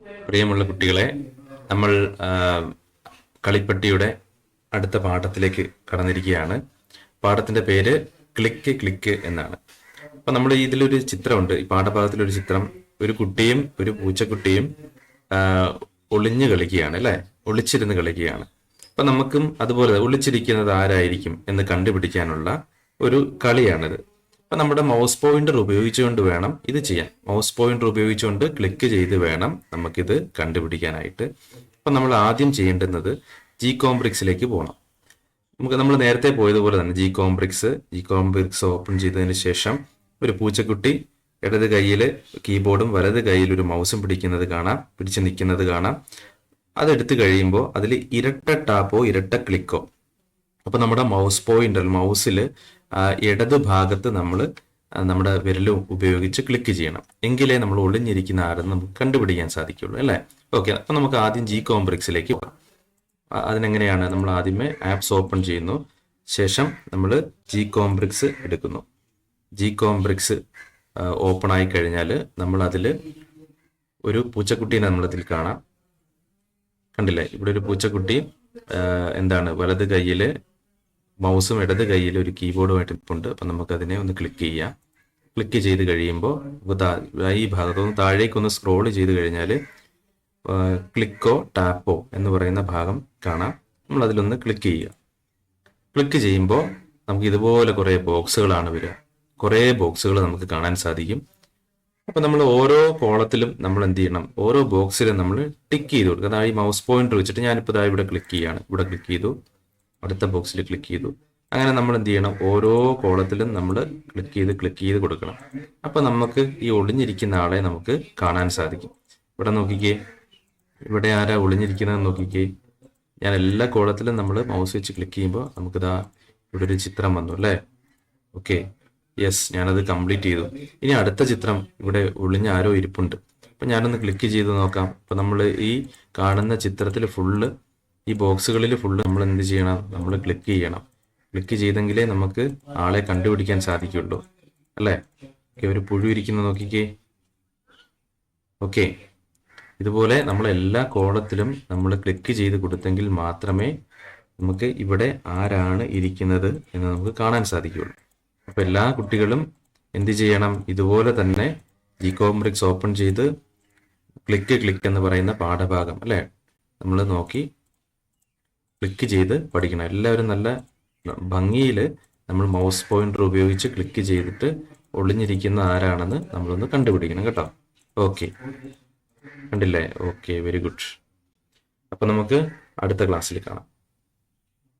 പ്രിയമുള്ള കുട്ടികളെ നമ്മൾ കളിപ്പട്ടിയുടെ അടുത്ത പാഠത്തിലേക്ക് കടന്നിരിക്കുകയാണ്. പാഠത്തിന്റെ പേര് ക്ലിക്ക് ക്ലിക്ക് എന്നാണ്. അപ്പൊ നമ്മൾ ഇതിലൊരു ചിത്രമുണ്ട്. ഈ പാഠഭാഗത്തിലൊരു ചിത്രം. ഒരു കുട്ടിയും ഒരു പൂച്ചക്കുട്ടിയും ഒളിഞ്ഞു കളിക്കുകയാണ് അല്ലെ? ഒളിച്ചിരുന്ന് കളിക്കുകയാണ്. അപ്പൊ നമുക്കും അതുപോലെ ഒളിച്ചിരിക്കുന്നത് ആരായിരിക്കും എന്ന് കണ്ടുപിടിക്കാനുള്ള ഒരു കളിയാണിത്. അപ്പൊ നമ്മുടെ മൗസ് പോയിന്റർ ഉപയോഗിച്ചുകൊണ്ട് വേണം ഇത് ചെയ്യാൻ. മൗസ് പോയിന്റർ ഉപയോഗിച്ചുകൊണ്ട് ക്ലിക്ക് ചെയ്ത് വേണം നമുക്കിത് കണ്ടുപിടിക്കാനായിട്ട്. അപ്പം നമ്മൾ ആദ്യം ചെയ്യേണ്ടുന്നത് ജി കോംബ്രിക്സിലേക്ക് പോകണം നമുക്ക് നമ്മൾ നേരത്തെ പോയതുപോലെ തന്നെ G Compris G Compris open ചെയ്തതിന് ശേഷം ഒരു പൂച്ചക്കുട്ടി ഇടത് കയ്യിൽ കീബോർഡും വലത് കയ്യിൽ ഒരു മൗസും പിടിക്കുന്നത് കാണാം പിടിച്ച് നിൽക്കുന്നത് കാണാം. അതെടുത്ത് കഴിയുമ്പോൾ അതിൽ ഇരട്ട ടാപ്പോ ഇരട്ട ക്ലിക്കോ അപ്പൊ നമ്മുടെ മൗസ് പോയിന്റർ മൗസിൽ ഇടത് ഭാഗത്ത് നമ്മൾ നമ്മുടെ വിരലും ഉപയോഗിച്ച് ക്ലിക്ക് ചെയ്യണം. എങ്കിലേ നമ്മൾ ഒളിഞ്ഞിരിക്കുന്ന ആരെന്ന് നമുക്ക് കണ്ടുപിടിക്കാൻ സാധിക്കുള്ളൂ അല്ലേ? ഓക്കെ അപ്പൊ നമുക്ക് ആദ്യം ജി കോംപ്ലക്സിലേക്ക് പോകാം. അതിനെങ്ങനെയാണ് നമ്മൾ ആദ്യമേ ആപ്സ് ഓപ്പൺ ചെയ്യുന്നു ശേഷം നമ്മൾ ജി കോംബ്രിക്സ് എടുക്കുന്നു. ജി കോംബ്രിക്സ് ഓപ്പൺ ആയി കഴിഞ്ഞാൽ നമ്മൾ അതിൽ ഒരു പൂച്ചക്കുട്ടീനെ നമ്മളതിൽ കാണാം. കണ്ടില്ലേ? ഇവിടെ ഒരു പൂച്ചക്കുട്ടി എന്താണ് വലത് കയ്യിൽ മൗസും ഇടത് കയ്യിൽ ഒരു കീബോർഡുമായിട്ട് ഇപ്പുണ്ട് അപ്പം നമുക്ക് അതിനെ ഒന്ന് ക്ലിക്ക് ചെയ്യാം. ക്ലിക്ക് ചെയ്ത് കഴിയുമ്പോൾ ഈ ഭാഗത്തൊന്ന് താഴേക്കൊന്ന് സ്ക്രോൾ ചെയ്ത് കഴിഞ്ഞാൽ ക്ലിക്കോ ടാപ്പോ എന്ന് പറയുന്ന ഭാഗം കാണാം. നമ്മൾ അതിലൊന്ന് ക്ലിക്ക് ചെയ്യുക. ക്ലിക്ക് ചെയ്യുമ്പോൾ നമുക്ക് ഇതുപോലെ കുറേ ബോക്സുകളാണ് വരിക. കുറേ ബോക്സുകൾ നമുക്ക് കാണാൻ സാധിക്കും. അപ്പം നമ്മൾ ഓരോ കോളത്തിലും നമ്മൾ എന്ത് ചെയ്യണം? ഓരോ ബോക്സിലും നമ്മൾ ടിക്ക് ചെയ്ത് കൊടുക്കുക. അതായത് ഈ മൗസ് പോയിന്റർ വെച്ചിട്ട് ഞാനിപ്പോൾ ഇതാ ഇവിടെ ക്ലിക്ക് ചെയ്യാണ്. ഇവിടെ ക്ലിക്ക് ചെയ്തു. അടുത്ത ബോക്സിൽ ക്ലിക്ക് ചെയ്തു. അങ്ങനെ നമ്മൾ എന്ത് ചെയ്യണം? ഓരോ കോളത്തിലും നമ്മൾ ക്ലിക്ക് ചെയ്ത് ക്ലിക്ക് ചെയ്ത് കൊടുക്കണം. അപ്പോൾ നമുക്ക് ഈ ഒളിഞ്ഞിരിക്കുന്ന ആളെ നമുക്ക് കാണാൻ സാധിക്കും. ഇവിടെ നോക്കിക്കേ. ഇവിടെ ആരാ ഒളിഞ്ഞിരിക്കുന്നത് നോക്കിക്കേ. ഞാൻ എല്ലാ കോളത്തിലും നമ്മൾ മൗസ് വെച്ച് ക്ലിക്ക് ചെയ്യുമ്പോൾ നമുക്കിതാ ഇവിടെ ഒരു ചിത്രം വന്നു അല്ലേ? ഓക്കെ യെസ് ഞാനത് കംപ്ലീറ്റ് ചെയ്തു. ഇനി അടുത്ത ചിത്രം ഇവിടെ ഒളിഞ്ഞ ആരോ ഇരിപ്പുണ്ട്. അപ്പം ഞാനൊന്ന് ക്ലിക്ക് ചെയ്ത് നോക്കാം. അപ്പം നമ്മൾ ഈ കാണുന്ന ചിത്രത്തിൽ ഫുള്ള് ഈ ബോക്സുകളിൽ ഫുള്ള് നമ്മൾ എന്ത് ചെയ്യണം? നമ്മൾ ക്ലിക്ക് ചെയ്യണം. ക്ലിക്ക് ചെയ്തെങ്കിലേ നമുക്ക് ആളെ കണ്ടുപിടിക്കാൻ സാധിക്കുള്ളൂ. അല്ലേ? ഒരു പുഴു ഇരിക്കുന്ന നോക്കിക്കേ. ഓക്കെ. ഇതുപോലെ നമ്മൾ എല്ലാ കോളത്തിലും നമ്മൾ ക്ലിക്ക് ചെയ്ത് കൊടുത്തെങ്കിൽ മാത്രമേ നമുക്ക് ഇവിടെ ആരാണ് ഇരിക്കുന്നത് എന്ന് നമുക്ക് കാണാൻ സാധിക്കുകയുള്ളൂ അപ്പോൾ എല്ലാ കുട്ടികളും എന്ത് ചെയ്യണം? ഇതുപോലെ തന്നെ ജി കോംബ്രിക്സ് ഓപ്പൺ ചെയ്ത് ക്ലിക്ക് ക്ലിക്ക് എന്ന് പറയുന്ന പാഠഭാഗം അല്ലേ? നമ്മൾ നോക്കി ക്ലിക്ക് ചെയ്ത് പഠിക്കണം. എല്ലാവരും നല്ല ഭംഗിയിൽ നമ്മൾ മൗസ് പോയിന്റർ ഉപയോഗിച്ച് ക്ലിക്ക് ചെയ്തിട്ട് ഒളിഞ്ഞിരിക്കുന്ന ആരാണെന്ന് നമ്മളൊന്ന് കണ്ടുപിടിക്കണം കേട്ടോ. ഓക്കെ കണ്ടില്ലേ? ഓക്കെ വെരി ഗുഡ് അപ്പോൾ നമുക്ക് അടുത്ത ക്ലാസ്സിൽ കാണാം.